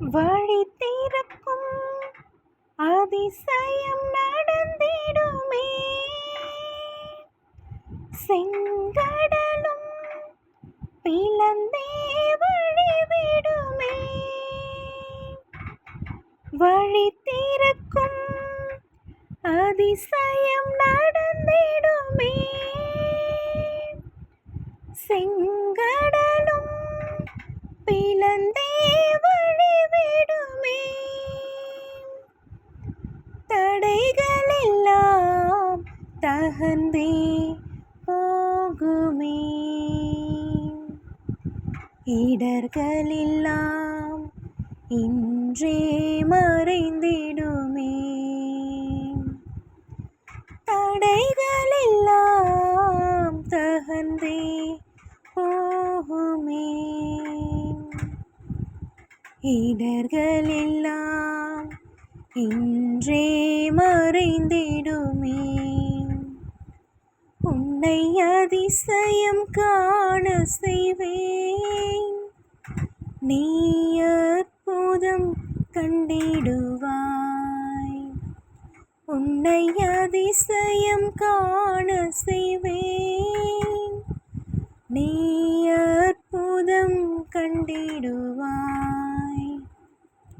வழி திறக்கும். அதிசயம் நடந்திடுமே. செங்கடலும் பிளந்தே வழிவிடுமே. வழி திறக்கும். அதிசயம் நடந்திடுமே. செங்கடலும் பிளந்தே தடைகள் தகந்தே போகுமே. இடர்களெல்லாம் இன்றே மறைந்திடுமே. தடைகளெல்லாம் தகந்தே போகுமே. இடர்களெல்லாம் இன்றே மறைந்திடுமே. உன்னை அதிசயம் காண செய்வேன். நீ அற்புதம் கண்டிடுவாய். உன்னை அதிசயம் காண செய்வேன். நீ அற்புதம் கண்டிடுவாய்.